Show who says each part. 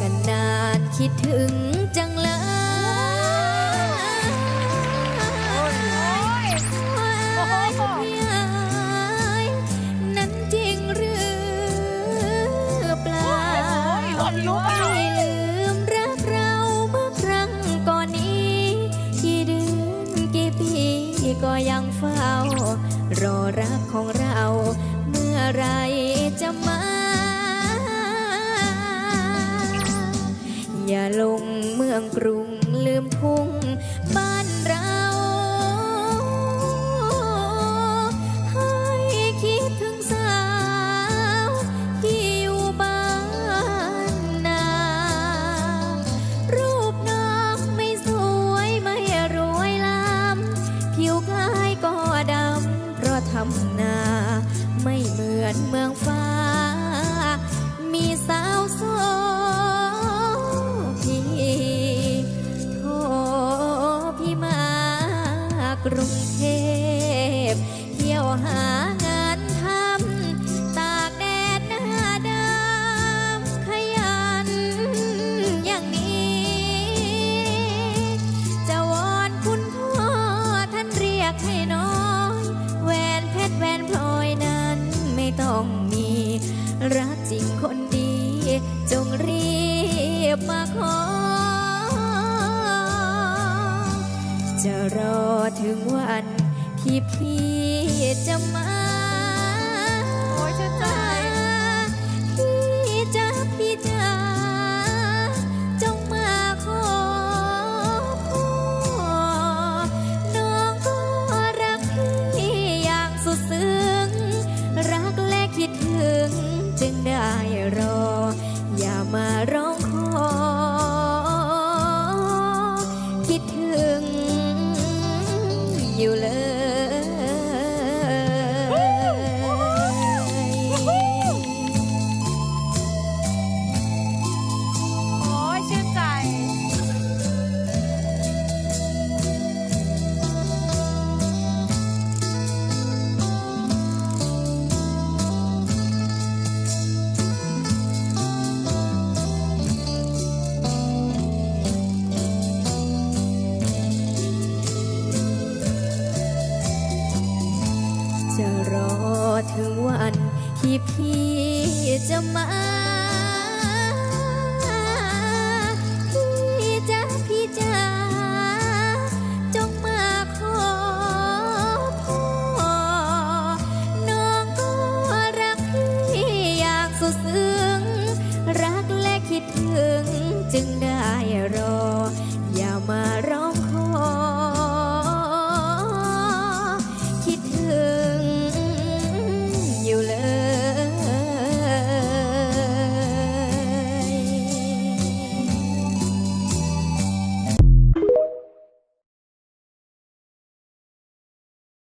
Speaker 1: กันานคิดถึงจังเลย
Speaker 2: โอ้โห
Speaker 1: พี่เอ๋ยนั้นจริงหรือเปล่า
Speaker 2: ขนลุกอะ
Speaker 1: ไม่ลืมรักเราเมื่อครั้งก่อนนี้ กี่เดือนกี่ปีก็ยังเฝ้า รอรักของเรา เมื่อไรจะมา องกรุงลืมทุ่งบ้านเรา ให้คิดถึงสาวที่อยู่บ้านนา รูปน้องไม่สวยไม่รวยล้ำผิวกายก็ดำเพราะทำนา ไม่เหมือนเมืองฟ้าา จะรอถึงวันที่พี่จะมา
Speaker 2: โอ้ยชื่นใจ
Speaker 1: พี่จะพี่จะจงมาขอพ่อน้องก็รักพี่อย่างสุดซึ้ง รักและคิดถึง จึงได้รอ อย่ามาร้อง อยู่
Speaker 2: จะ
Speaker 1: รอถึงวันที่พี่จะมาพี่จะพี่จะจงมาขอพ่อน้องก็รักพี่อยางสุดซึ้งรักและคิดถึงจึงได้รออย่ามา